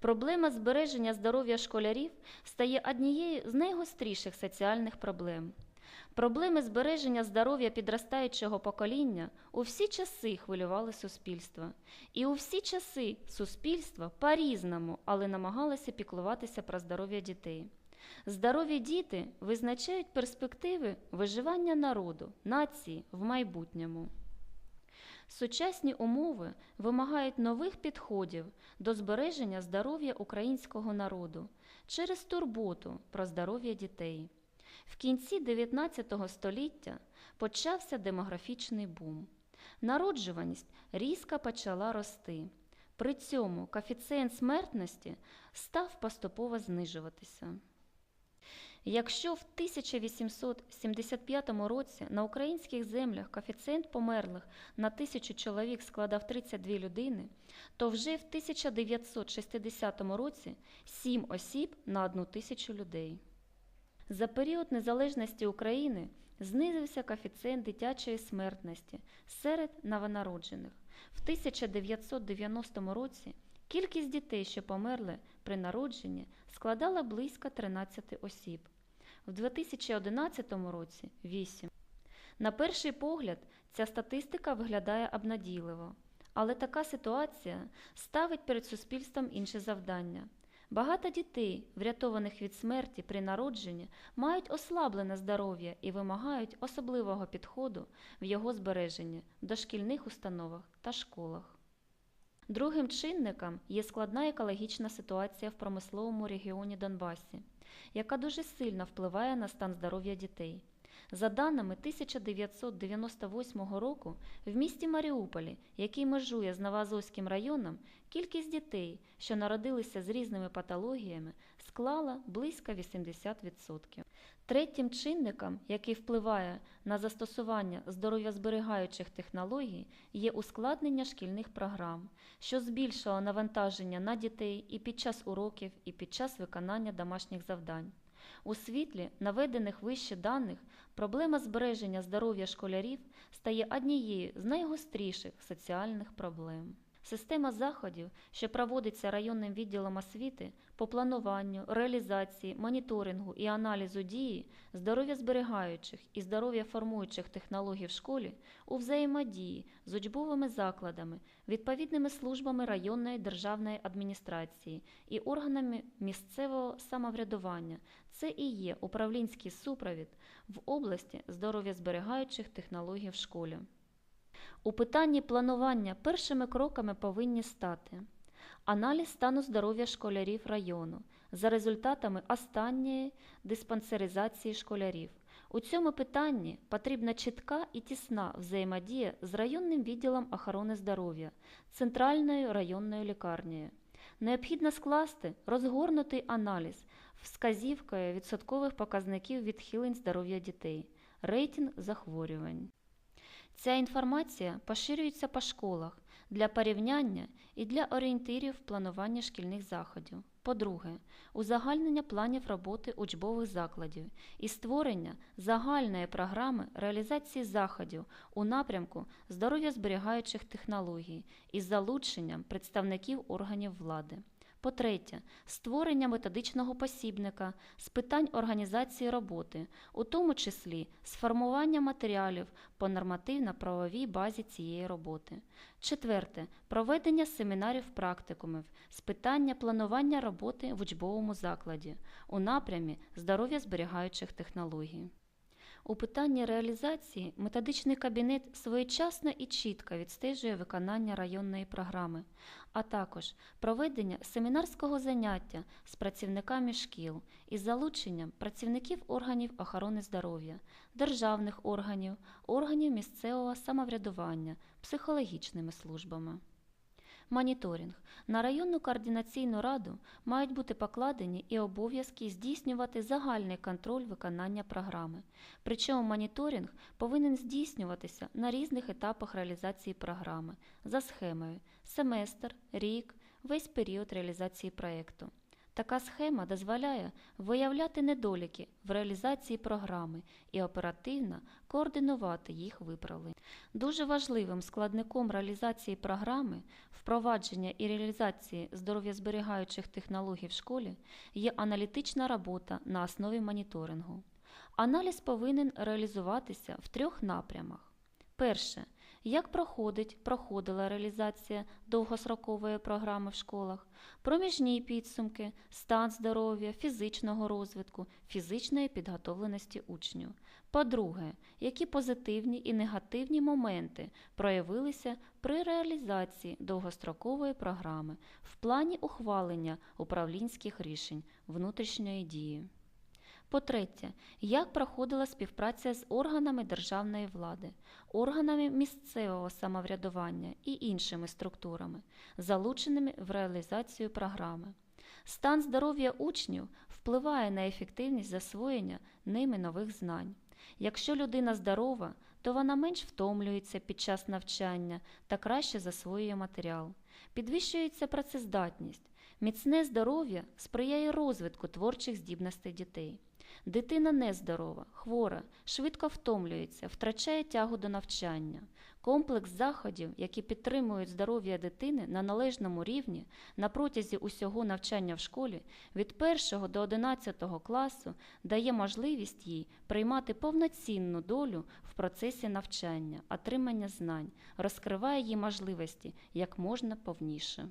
Проблема збереження здоров'я школярів стає однією з найгостріших соціальних проблем. Проблеми збереження здоров'я підростаючого покоління у всі часи хвилювали суспільство. І у всі часи суспільство по-різному, але намагалося піклуватися про здоров'я дітей. Здорові діти визначають перспективи виживання народу, нації в майбутньому. Сучасні умови вимагають нових підходів до збереження здоров'я українського народу через турботу про здоров'я дітей. В кінці 19 століття почався демографічний бум. Народжуваність різко почала рости. При цьому коефіцієнт смертності став поступово знижуватися. Якщо в 1875 році на українських землях коефіцієнт померлих на тисячу чоловік складав 32 людини, то вже в 1960 році 7 осіб на одну тисячу людей. За період незалежності України знизився коефіцієнт дитячої смертності серед новонароджених. В 1990 році кількість дітей, що померли при народженні, складала близько 13 осіб. В 2011 році 8. На перший погляд, ця статистика виглядає обнадійливо, але така ситуація ставить перед суспільством інше завдання. Багато дітей, врятованих від смерті при народженні, мають ослаблене здоров'я і вимагають особливого підходу в його збереженні в дошкільних установах та школах. Другим чинником є складна екологічна ситуація в промисловому регіоні Донбасі, яка дуже сильно впливає на стан здоров'я дітей. За даними 1998 року, в місті Маріуполі, який межує з Новоазовським районом, кількість дітей, що народилися з різними патологіями, склала близько 80%. Третім чинником, який впливає на застосування здоров'язберігаючих технологій, є ускладнення шкільних програм, що збільшило навантаження на дітей і під час уроків, і під час виконання домашніх завдань. У світлі наведених вище даних проблема збереження здоров'я школярів стає однією з найгостріших соціальних проблем. Система заходів, що проводиться районним відділом освіти по плануванню, реалізації, моніторингу і аналізу дії здоров'я зберігаючих і здоров'я формуючих технологій в школі у взаємодії з учбовими закладами, відповідними службами районної державної адміністрації і органами місцевого самоврядування. Це і є управлінський супровід в області здоров'я зберігаючих технологій в школі. У питанні планування першими кроками повинні стати аналіз стану здоров'я школярів району за результатами останньої диспансеризації школярів. У цьому питанні потрібна чітка і тісна взаємодія з районним відділом охорони здоров'я, центральною районною лікарнею. Необхідно скласти розгорнутий аналіз вказівкою відсоткових показників відхилень здоров'я дітей, рейтинг захворювань. Ця інформація поширюється по школах для порівняння і для орієнтирів в плануванні шкільних заходів. По-друге, узагальнення планів роботи учбових закладів і створення загальної програми реалізації заходів у напрямку здоров'я зберігаючих технологій із залученням представників органів влади. По-третє, створення методичного посібника з питань організації роботи, у тому числі сформування матеріалів по нормативно-правовій базі цієї роботи. Четверте, проведення семінарів практикумів з питання планування роботи в учбовому закладі у напрямі здоров'я зберігаючих технологій. У питанні реалізації методичний кабінет своєчасно і чітко відстежує виконання районної програми, а також проведення семінарського заняття з працівниками шкіл із залученням працівників органів охорони здоров'я, державних органів, органів місцевого самоврядування, психологічними службами. Моніторинг на районну координаційну раду мають бути покладені і обов'язки здійснювати загальний контроль виконання програми. Причому моніторинг повинен здійснюватися на різних етапах реалізації програми за схемою семестр, рік, весь період реалізації проєкту. Така схема дозволяє виявляти недоліки в реалізації програми і оперативно координувати їх виправлення. Дуже важливим складником реалізації програми, впровадження і реалізації здоров'язберігаючих технологій в школі є аналітична робота на основі моніторингу. Аналіз повинен реалізуватися в трьох напрямах. Перше. Як проходить, проходила реалізація довгострокової програми в школах, проміжні підсумки, стан здоров'я, фізичного розвитку, фізичної підготовленості учнів. По-друге, які позитивні і негативні моменти проявилися при реалізації довгострокової програми в плані ухвалення управлінських рішень внутрішньої дії. По-третє, як проходила співпраця з органами державної влади, органами місцевого самоврядування і іншими структурами, залученими в реалізацію програми. Стан здоров'я учнів впливає на ефективність засвоєння ними нових знань. Якщо людина здорова, то вона менш втомлюється під час навчання та краще засвоює матеріал. Підвищується працездатність. Міцне здоров'я сприяє розвитку творчих здібностей дітей. Дитина нездорова, хвора, швидко втомлюється, втрачає тягу до навчання. Комплекс заходів, які підтримують здоров'я дитини на належному рівні на протязі усього навчання в школі від 1 до 11 класу дає можливість їй приймати повноцінну долю в процесі навчання, отримання знань, розкриває її можливості як можна повніше.